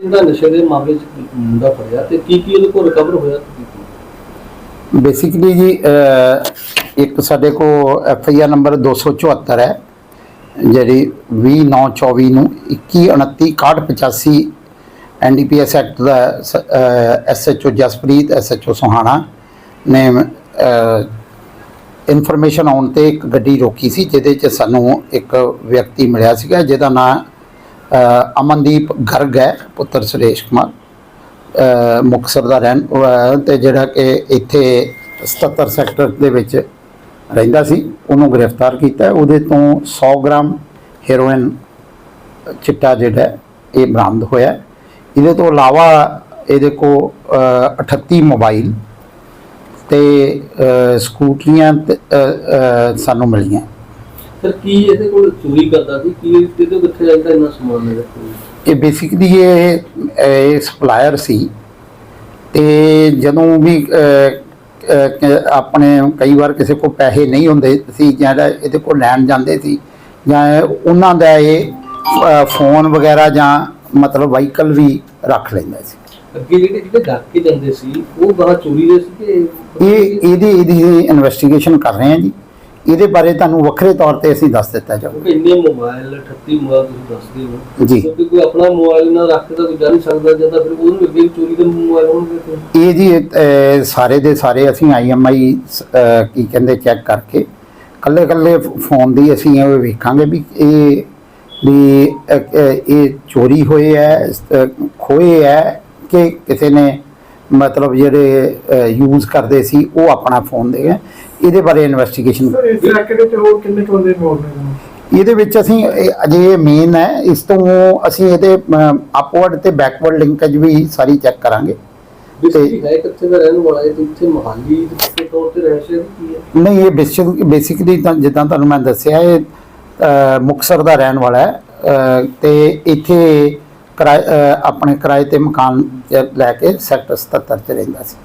ਜਿਹੜਾ ਨਸ਼ੇ ਦੇ ਮਾਮਲੇ 'ਚ ਮੁੰਡਾ ਫੜਿਆ ਤੇ ਕੀ ਕੀ ਉਹਦੇ ਕੋਲ ਰਿਕਵਰ ਹੋਇਆ ਤੇ ਕੀ ਕੀ? ਬੇਸਿਕਲੀ ਜੀ ਅਹ, ਇੱਕ ਸਾਡੇ ਕੋ ਐਫ ਆਈ ਆਰ ਨੰਬਰ 274 ਹੈ ਜਿਹੜੀ 2924 ਨੂੰ 2129 ਐਨਡੀਪੀਐਸ ਐਕਟ ਦਾ ਐਸਐਚਓ ਜਸਪ੍ਰੀਤ ਐਸਐਚਓ ਸੁਹਾਣਾ ਨੇ ਇਨਫੋਰਮੇਸ਼ਨ ਆਉਣ ਤੇ ਇੱਕ ਗੱਡੀ ਰੋਕੀ ਸੀ ਜਿਹਦੇ 'ਚ ਸਾਨੂੰ ਇੱਕ ਵਿਅਕਤੀ ਮਿਲਿਆ ਸੀਗਾ ਜਿਹਦਾ ਨਾਮ ਅਮਨਦੀਪ ਗਰਗ ਹੈ ਪੁੱਤਰ ਸੁਰੇਸ਼ ਕੁਮਾਰ। ਅ, ਮੁਕਤਸਰ ਦਾ ਰਹਿਣ ਅ, ਤੇ ਜਿਹੜਾ ਕਿ ਇੱਥੇ 77 ਸੈਕਟਰ ਦੇ ਵਿੱਚ ਰਹਿੰਦਾ ਸੀ ਉਹਨੂੰ ਗ੍ਰਿਫਤਾਰ ਕੀਤਾ ਉਹਦੇ ਤੋਂ 100 ਗ੍ਰਾਮ ਹੈਰੋਇਨ ਚਿੱਟਾ ਜਿਹੜਾ ਇਹ ਬਰਾਮਦ ਹੋਇਆ ਇਹਦੇ ਤੋਂ ਇਲਾਵਾ ਇਹਦੇ ਕੋ ਅ, 38 ਮੋਬਾਈਲ ਤੇ ਸਕੂਟਰੀਆਂ ਸਾਨੂੰ ਮਿਲੀਆਂ। ਫਿਰ ਕੀ ਇਹਦੇ ਕੋਲ ਚੋਰੀ ਕਰਦਾ ਸੀ? ਕੀ ਇਹਦੇ ਕੋਲ ਕਿੱਥੇ ਜਾਂਦਾ ਇੰਨਾ ਸਮਾਨ ਕੋਲ? ਇਹ ਬੇਸਿਕਲੀ ਇਹ ਇਹ ਸਪਲਾਇਰ ਸੀ। ਤੇ ਜਦੋਂ ਵੀ ਆਪਣੇ ਕਈ ਵਾਰ ਕਿਸੇ ਕੋਲ ਪੈਸੇ ਨਹੀਂ ਹੁੰਦੇ ਸੀ ਜਿਹੜਾ ਇਹਦੇ ਕੋਲ ਲੈਣ ਜਾਂਦੇ ਸੀ ਜਾਂ ਉਹਨਾਂ ਦਾ ਇਹ ਫੋਨ ਵਗੈਰਾ ਜਾਂ ਮਤਲਬ ਵਾਹੀਕਲ ਵੀ ਰੱਖ ਲੈਂਦਾ ਸੀ। ਅੱਗੇ ਜਿਹੜੇ ਜਿਹੜੇ ਡੱਕ ਜਾਂਦੇ ਸੀ ਉਹ ਗਾਹ ਚੋਰੀ ਦੇ ਸੀ ਕਿ ਇਹ ਇਹਦੀ ਇਹਦੀ ਇਨਵੈਸਟੀਗੇਸ਼ਨ ਕਰ ਰਹੇ ਹਾਂ ਜੀ। ਇਹਦੇ ਬਾਰੇ ਤੁਹਾਨੂੰ ਵੱਖਰੇ ਤੌਰ ਤੇ ਅਸੀਂ ਦੱਸ ਦਿੱਤਾ ਜਾਊਗਾ ਇੰਨੇ ਮੋਬਾਈਲ 38 ਮੋਬਾਈਲ ਤੁਸੀਂ ਦੱਸਦੇ ਹੋ। ਜੀ। ਕਿਉਂਕਿ ਕੋਈ ਆਪਣਾ ਮੋਬਾਈਲ ਨਾ ਰੱਖ ਕੇ ਤਾਂ ਕੋਈ ਜਾ ਨਹੀਂ ਸਕਦਾ ਜਾਂ ਤਾਂ ਫਿਰ ਉਹਨੂੰ ਅੱਗੇ ਵੀ ਚੋਰੀ ਦੇ ਮੋਬਾਈਲ ਹੋਣਗੇ ਇਹ ਜੀ ਸਾਰੇ ਦੇ ਸਾਰੇ ਅਸੀਂ ਆਈਐਮਆਈ ਕੀ ਕਹਿੰਦੇ ਚੈੱਕ ਕਰਕੇ ਕੱਲੇ ਕੱਲੇ ਫੋਨ ਦੀ ਅਸੀਂ ਇਹ ਵੇਖਾਂਗੇ ਵੀ ਇਹ ਵੀ ਇਹ ਚੋਰੀ ਹੋਏ ਹੈ ਖੋਏ ਹੈ ਕਿ ਕਿਸੇ ਨੇ ਮਤਲਬ ਜਿਹੜੇ ਯੂਜ਼ ਕਰਦੇ ਸੀ ਉਹ ਆਪਣਾ ਫੋਨ ਦੇ ਗਏ ਇਹਦੇ ਬਾਰੇ ਇਨਵੈਸਟੀਗੇਸ਼ਨ ਸਰ ਇਸ ਇਲਾਕੇ ਦੇ ਵਿੱਚ ਹੋਰ ਕਿੰਨੇ ਕੁ ਬੰਦੇ ਇਨਵੋਲਵ ਨੇ? ਇਹਦੇ ਵਿੱਚ ਅਸੀਂ ਇਹ ਅਜੇ ਮੇਨ ਹੈ। ਇਸ ਤੋਂ ਅਸੀਂ ਇਹਦੇ ਅਪਵਰਡ ਤੇ ਬੈਕਵਰਡ ਲਿੰਕੇਜ ਵੀ ਸਾਰੀ ਚੈੱਕ ਕਰਾਂਗੇ। ਬੇਸਿਕਲੀ ਹੈ ਕਿੱਥੇ ਦਾ ਰਹਿਣ ਵਾਲਾ? ਹੈ ਤੇ ਇੱਥੇ ਮਹਾਲੀ ਦੇ ਤੌਰ ਤੇ ਰਹਿ ਸ਼ਹਿਰ ਕੀ ਹੈ? ਨਹੀਂ ਇਹ ਬੇਸਿਕ ਬੇਸਿਕਲੀ ਤਾਂ ਜਿੱਦਾਂ ਤੁਹਾਨੂੰ ਮੈਂ ਦੱਸਿਆ ਇਹ ਅ, ਮੁਕਤਸਰ ਦਾ ਰਹਿਣ ਵਾਲਾ ਹੈ। ਤੇ ਇੱਥੇ ਕਿਰਾਏ ਆਪਣੇ ਕਿਰਾਏ ਤੇ ਮਕਾਨ 'ਚ ਲੈ ਕੇ ਸੈਕਟਰ 77 ਚ ਰਹਿੰਦਾ ਸੀ।